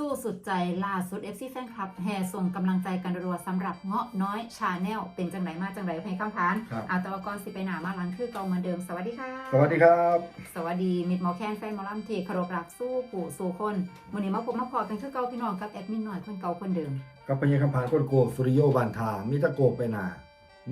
สู้สุดใจล่าสุด FC แฟนคลับแห่ส่งกำลังใจกันรัวๆสำหรับเงาะน้อยชาแนลเป็นจังไหนมาจังไหนให้คำพานครับ อาตวกรสิไปหนามาหลังคือเก่าเหมือนเดิมสวัสดีค่ะ สวัสดีครับ สวัสดีมิดหมอแคนแฟนหมอลำที่เคารพรักสู้ปู่สู่คนวันนี้มาพบมาพอกันคือเก่าพี่น้องกับแอดมินหน่อยคนเก่าคนเดิม กับปัญญาคำผานคนโกสุริโยบันทามิตะโกไปหนา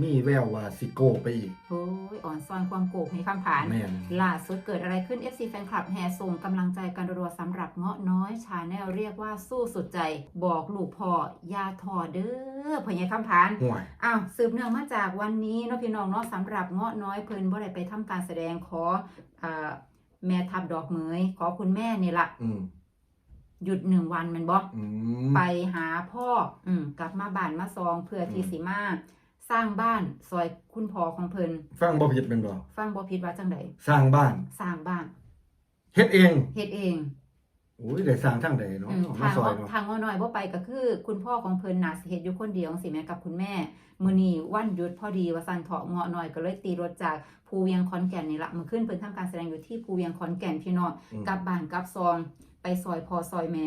มีแววว่าสิโกไปอีก โอ้ยอ่อนซอนความโกรธให้คำผ่านแม่น ล่าสุดเกิดอะไรขึ้น FC แฟนคลับแห่ส่งกำลังใจกันรัวๆสำหรับเงาะน้อยชาแนลเรียกว่าสู้สุดใจ บอกลูกพ่อยาถอเด้อพญายคำผาน ห่วย อ้าวสืบเนื่องมาจากวันนี้เนาะพี่น้องเนาะสำหรับเงาะน้อยเพิ่นบ่ได้ไปทำการแสดงขออ่าแม่ทับดอกเหมย ขอคุณแม่นี่ละอืมหยุดหนึ่งวันแมันบ่อืม ไปหาพ่ออืมกลับมาบ้านมาซองเพื่อที่อืม สิมา สร้างบ้านซอยคุณพ่อของเพิ่นฟังบ่ผิดเป็นบ่ฟังบ่ผิดว่าจังไดสร้างบ้านสร้างบ้านเฮ็ดเองเฮ็ดเองโอ้ยได้สร้างทางใดเนาะอืมมาทางซอยว่าเนาะทางว่าน้อยบ่ไปก็คือ คุณพ่อของเพิ่นน่ะสิเฮ็ดอยู่คนเดียวจังซี่แหม่กับคุณแม่มื้อนี้วันหยุดพอดีว่าซั่นเถาะเงาะน้อยก็เลยตีรถจากภูเวียงขอนแก่นนี่ละมื้อคืนเพิ่นทำการแสดงอยู่ที่ภูเวียงขอนแก่นพี่น้องอืมกลับบ้านกลับซอง ไปซอยพอซอยแม่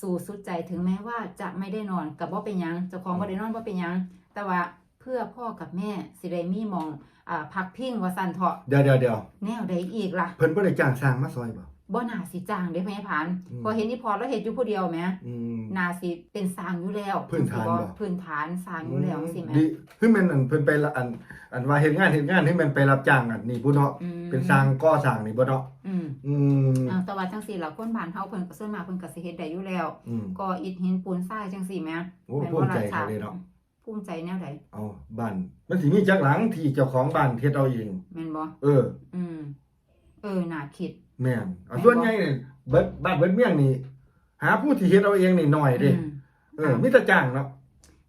สู่สุดใจถึงแม้ว่าจะไม่ได้นอนกับบ่เป็นหยังเจ้าของบ่ได้นอนบ่เป็นหยังแต่ว่าเพื่อพ่อกับแม่สิได้มีหมองอ่าพักพิงว่าซั่นเถาะเดี๋ยวเดี๋ยวเดี๋ยวแนวใดอีกล่ะเพิ่นบ่ได้จ้างสร้างมาซอยบ่บ่น่าสิจ้างเด้พญาผานอืมพอเห็นนี่พอแล้วเฮ็ดอยู่ผู้เดียวแหมอืม นาสิเป็นสร้างอยู่แล้วพื้นฐานบ่ พื้นฐานสร้างอยู่แล้วสิแม่ดีคือแม่นอันเพิ่นไปละอัน อันว่าเฮ็ดงานเฮ็ดงานให้มันไปรับจ้างอันนี่ผู้เนาะอืมเป็นสร้างก่อสร้างนี่บ่เนาะอืมอืมอ่าแต่ว่าจังซี่ล่ะคนบ้านเฮาเพิ่นก็ส่วนมากเพิ่นก็สิเฮ็ดได้อยู่แล้ว อืมก็อิฐหินปูนทรายจังซี่แหม่โอ้ภูมิใจเขาเลยเนาะ ภูมิใจแนวใดเอาบ้านมันสิมีจักหลังที่เจ้าของบ้านเฮ็ดเอาเองแม่นบ่เออ อืม เออน่าคิด แม่นเอาแม่นบ่ส่วนใหญ่เนี่ยเบิดบ้านเบิดเมี่ยงนี่หาผู้ที่เฮ็ดเอาเองนี่น้อยเด้อืม เออมีแต่จ้างเนาะ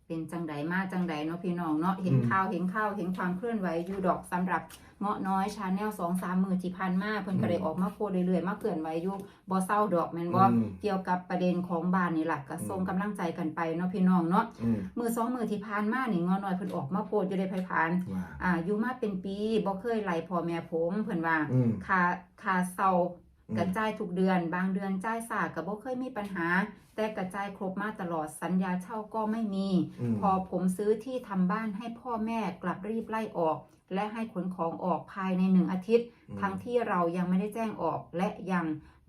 เป็นจังใดมาจังใดเนาะพี่น้องเนาะเห็นอืมข่าวเห็นข่าวเห็นความเคลื่อนไหวอยู่ดอกสำหรับเงาะน้อยชาแนล2 3มื้อที่ผ่านมาเพิ่นก็ได้ออกมาโพสต์เรื่อยๆมาเคลื่อนไหวอยู่บ่เศร้าดอกแม่นบ่อืมเกี่ยวกับประเด็นของบ้านนี่ล่ะก็อืมส่งกำลังใจกันไปเนาะพี่น้องเนาะอืมมือสองมือที่ผ่านมานี่งอน้อยเพิ่นออกมาโพดอยู่ในไผพานว่าอ่าอยู่มาเป็นปีบ่เคยไล่พ่อแม่ผมเพิ่นว่าอืมค่าค่าเซาอืม กระจายทุกเดือน บางเดือนจ่ายสาก็บ่เคยมีปัญหา แต่กระจายครบมาตลอดสัญญาเช่าก็ไม่มีอืมพอผมซื้อที่ทำบ้านให้พ่อแม่กลับรีบไล่ออก และให้ขนของออกภายในหนึ่งอาทิตย์อืมทั้งที่เรายังไม่ได้แจ้งออกและยัง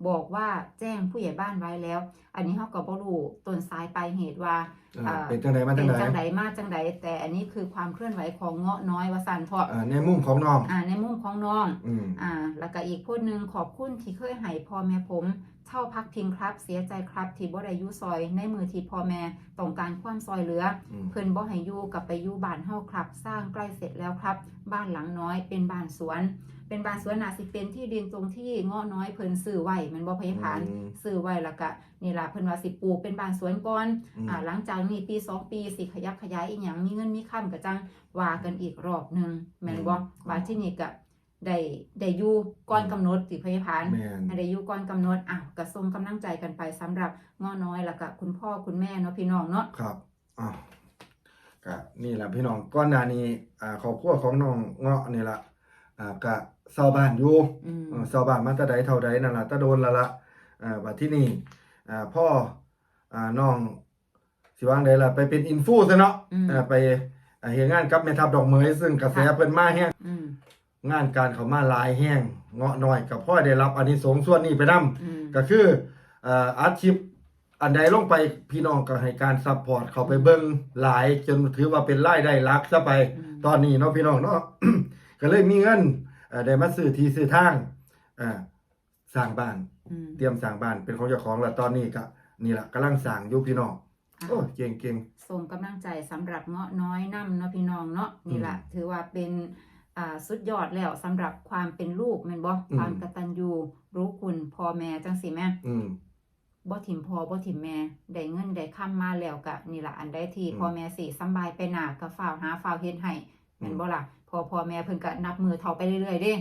บอกว่าแจ้งผู้ใหญ่บ้านไว้แล้ว อันนี้เฮาก็บ่รู้ต้นสายปลายเหตุว่าอ่าเป็นจังไดมาจัเป็งนไดจังใดมาจังใดแต่อันนี้คือความเคลื่อนไหวของเงาะน้อยวสันเถาะอ่าในมุมของน้องอ่าในมุมของน้อง อืม อ่าแล้วก็อีกพูดหนึ่งขอบคุณที่เคยให้พ่อแม่ผม เช่าพักพิงครับ เสียใจครับ ที่บ่ได้อยู่ซอย ในมือที่พ่อแม่ต้องการความซอยเหลือ อืม เพิ่นบ่ให้อยู่กับไปอยู่บ้านเฮาครับ สร้างใกล้เสร็จแล้วครับ บ้านหลังน้อยเป็นบ้านสวน เป็นบ้านสวนน่าสิเป็นที่ดินตรงที่เงาะน้อยเพิ่นซื้อไว้แมันบ่พยพานอืม ซื้อไว้แล้วก็นี่ล่ะเพิ่นว่าสิปลูกเป็นบ้านสวนก่อน อืม อ่าหลังจากนี้ปีสองปีสิขยับขยายอีกอย่างมีเงินมีคำก็จังว่ากันอีกรอบหนึ่งแม่นบ่ว่าที่นี่ก็ ได้ได้อยู่ก่อนกำหนดสิพยาพานแม่นให้ได้อยู่ก่อนกำหนดอะก็ส่งกำลังใจกันไปสำหรับง้อน้อยแล้วก็คุณพ่อคุณแม่เนาะพี่น้องเนาะครับอ่าก็นี่แหละพี่น้องก่อนหน้านี้อ่าครอบครัวของน้องเงาะนี่ล่ะอ่าก็เซาบ้านอยู่อืมเออเซาบ้านมาแตะใดเท่าใดนั่นล่ะแตะโดนและละอ่าบัดที่นี่อ่าพ่ออ่าน้องสิวางใดล่ะไปเป็นอินฟูซะเนาะอืมอ่าไปอ่าเฮ็ดงานกับแม่ทัพดอกเหมยซึ่งกระแสค่ะเพิ่นมาแฮงอืม งานการเขามาหลายแห้งเงาะน้อยกับพ่อได้รับอานิสงส์ส่วนนี้ไปนํอืมก็คือเอ่ออาชีพอันใดลงไปพี่น้องก็ให้การซัพพอร์ตเขาไปเบิ่งหลาย จนถือว่าเป็นรายได้หลักซะไปอืมตอนนี้เนาะพี่น้องเนาะก็เลยมีเงินเอ่อได้มาซื้อที่ซื้อทางอ่าสร้างบ้านอืมเตรียมสร้างบ้านเป็นของเจ้าของแล้วตอนนี้ก็นี่ล่ะกำลังสร้างอยู่พี่น้องอะโอ้เก่งเก่งส่งกำลังใจสำหรับเงาะน้อยนํเนาะพี่น้องเนาะนี่แหละอืมถือว่าเป็นอ่า สุดยอดแล้วสำหรับความเป็นลูกแม่นบ่อืมความกตัญญูรู้คุณพ่อแม่จังสิแม่อืมบ่ถิ่มพ่อบ่ถิ่มแม่ได้เงินได้ค้ำมาแล้วก็นี่ล่ะอันใดที่อืมพ่อแม่สิสำบายไปหน้าก็ฝ้าวหาฝ้าวเฮ็ดให้แม่นบ่ล่ะพอพ่อแม่เพิ่นก็นับมือเท่าไปเรื่อยๆเด้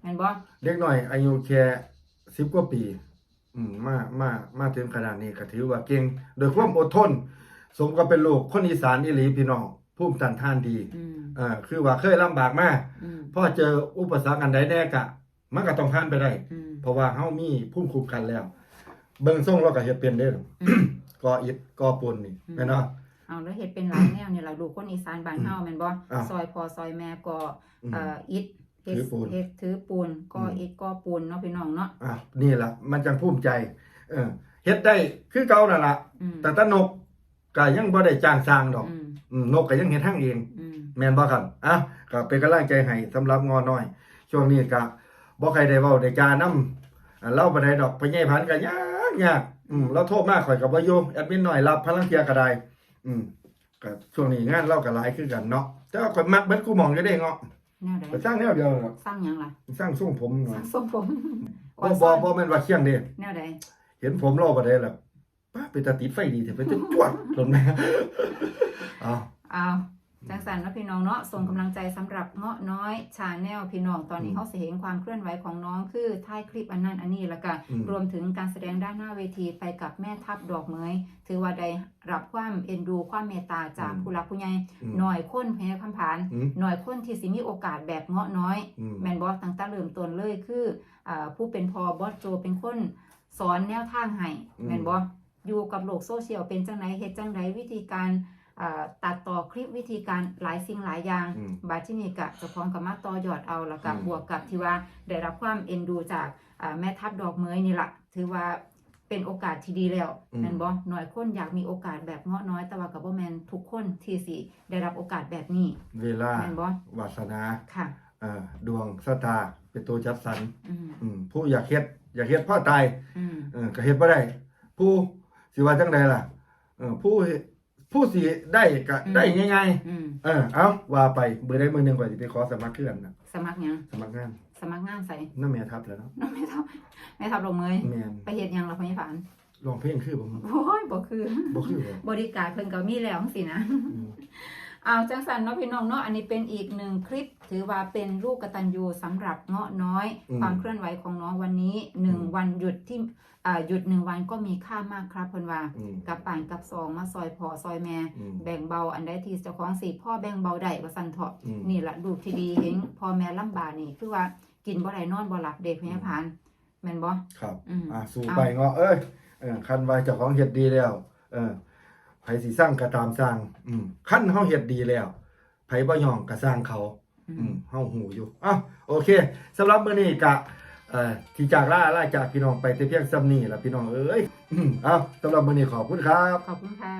แม่นบ่เด็กน้อยอายุแค่10กว่าปี อืมมามามาถึงขนาดนี้ก็ถือว่าเก่งโดยความอดทน สมกับเป็นลูกคนอีสานอีหลีพี่น้อง ภูมิต้านทานดีอืมอ่าคือว่าเคยลำบากมาอืมพอเจออุปสรรคอันใดแน่กะ มันก็ต้องผ่านไปได้อืมเพราะว่าเฮามีภูมิคุ้มกันแล้ว เบิ่งส่งเราก็เฮ็ดเป็นเด้ออืมก่ออิฐก่อปูนนี่อืมแม่นเนาะเอาแล้วเฮ็ดเป็นหลายแนวนี่ล่ะลูกคนอีสานบ้านเฮาแม่นบ่อ่าซอยพอซอยแม่ก็อืมเอ่ออิฐเฮ็ดถือปูนเฮ็ดถือปูนก็อืมอิฐก็ปูนเนาะพี่น้องเนาะอะนี่ล่ะมันจังภูมิใจ เออเฮ็ดได้คือเก่านั่นล่ะอืมแต่ตานกก็ยังบ่ได้จ้างสร้างดอกอืมอืม นกก็ยังเฮ็ดทางเองอืมแม่นบ่ครับอะก็เป็นกำลังใจให้สำหรับงอน้อย ช่วงนี้ก็บ่ใครได้เว้าได้จานำอ่าเล่าบ่ได้ดอกพ่อใหญ่พันธุ์ก็ยากยากอืมเราโทรมาข่อยก็บ่อยู่แอดมินหน่อยรับพลังเทียก็ได้อืมก็ช่วงนี้งานเราก็หลายคือกันเนาะแต่ว่าข่อยมักเบิดกูหมองอยู่เด้เงาะแนวใดก็สร้างแนวเดียวเนาะสร้างหยังล่ะสร้างทรงผมหน่สอร้ายงทรงผมบ่บ่บ่แม่นว่าเคียงเด้แนวใดเห็นผมเราบ่ได้แล้วป้าไปตาติดไฟดีเถอะไปจะจวดลงแม่ เอาอ้าวจังสันเนาะพี่น้องเนาะส่งกำลังใจสำหรับเงาะน้อยชาแนลพี่น้องตอนนี้อืมเขาสิเห็นความเคลื่อนไหวของน้องคือท้ายคลิปอันนั้นอันนี้แล้วก็อืมรวมถึงการแสดงด้านหน้าเวทีไปกับแม่ทัพดอกเหมยถือว่าได้รับความเอ็นดูความเมตตาจากผู้หลักผู้ใหญ่อืมหน่อยคนพยาคำผานอืมหน่อยคนที่สิมีโอกาสแบบเงาะน้อยอืมแมนบอสตั้งแต่เริ่มต้นเลยคืออ่าผู้เป็นพอบอสโจเป็นคนสอนแนวทางให้อืมแมนบออยู่กับโลกโซเชียลเป็นจังไดเฮ็ดจังไดวิธีการอ่า ตัดต่อคลิปวิธีการหลายสิ่งหลายอย่างอืมบาดที่นี่กะเจะพร้าขอมกับมาต่อยอดเอาแล้วก็อืมบวกกับที่ว่าได้รับความเอ็นดูจากอ่าแม่ทัพดอกเมยนี่ละถือว่าเป็นโอกาสที่ดีแล้วแมนบอหน่อยคนอยากมีโอกาสแบบเงาะน้อยแต่ว่ากับบ่แมนทุกคนที่สิได้รับโอกาสแบบนี้ เวลาแมนบอวาสนาค่ะเอ่อดวงสตาเป็นตัวจัดสรรอืมอืมผู้อยากเฮ็ดอยากเฮ็ดพ่อตายอืมเออก็เฮ็ดบ่ได้ ผู้สิว่าจังใดล่ะเออผู้เฮ็ด ผู้สิได้ก็ได้ง่ายอืมๆเออเอาว่าไปเบื่อได้มื้อหนึงก่อนสิไปขอสมัครคือกันน่ะสมัครหยังสมัครงานสมัครงานใส่นำแม่ทัพแล้วเนาะน้องไม่ทับไม่ทับลงเมยแม่นไปเฮ็ดหยังล่ะพยาบาลร้องเพลงคือผมโอ้ยบ่คือ บ่คือบ่บริการเพิ่นก็มีแล้วสินะ อืม เอาจังสันเนาะพี่น้องเนาะอันนี้เป็นอีกหนึ่งคลิป ถือว่าเป็นลูกกตัญญูสำหรับเงาะน้อย ความเคลื่อนไหวของน้องวันนี้หนึ่งวันหยุดที่อ่าหยุดหนึ่งวันก็มีค่ามากครับเพิ่นว่าอืมกับป่านกับซองมาซอยพอซอยแม่อืมแบ่งเบาอันใดที่เจ้าของสิพ่อแบ่งเบาได้ว่าซั่นเถาะอืมนี่ละลูกที่ดีเห็นพ่อแม่ลำบากนี่คือว่ากินบ่ได้นอนบ่หลับเด็กพยาพานแม่นบ่ครับอืมอ่าสู้เอาไปเงาะเอ้ยเออคันว่าเจ้าของเฮ็ดดีแล้วเออ ไผสิสร้างก็ตามสร้าง อืมคันเฮาเฮ็ดดีแล้วไผบ่ยอมก็สร้างเขา อืมเฮาหูอยู่อะโอเคสำหรับมื้อนี้กะเอ่อที่จากลาลาจากพี่น้องไปแต่เพียงซ้ำนี้ล่ะพี่น้องเอ้ยอืมเอ้าสำหรับมื้อนี้ขอบคุณครับ ขอบคุณค่ะ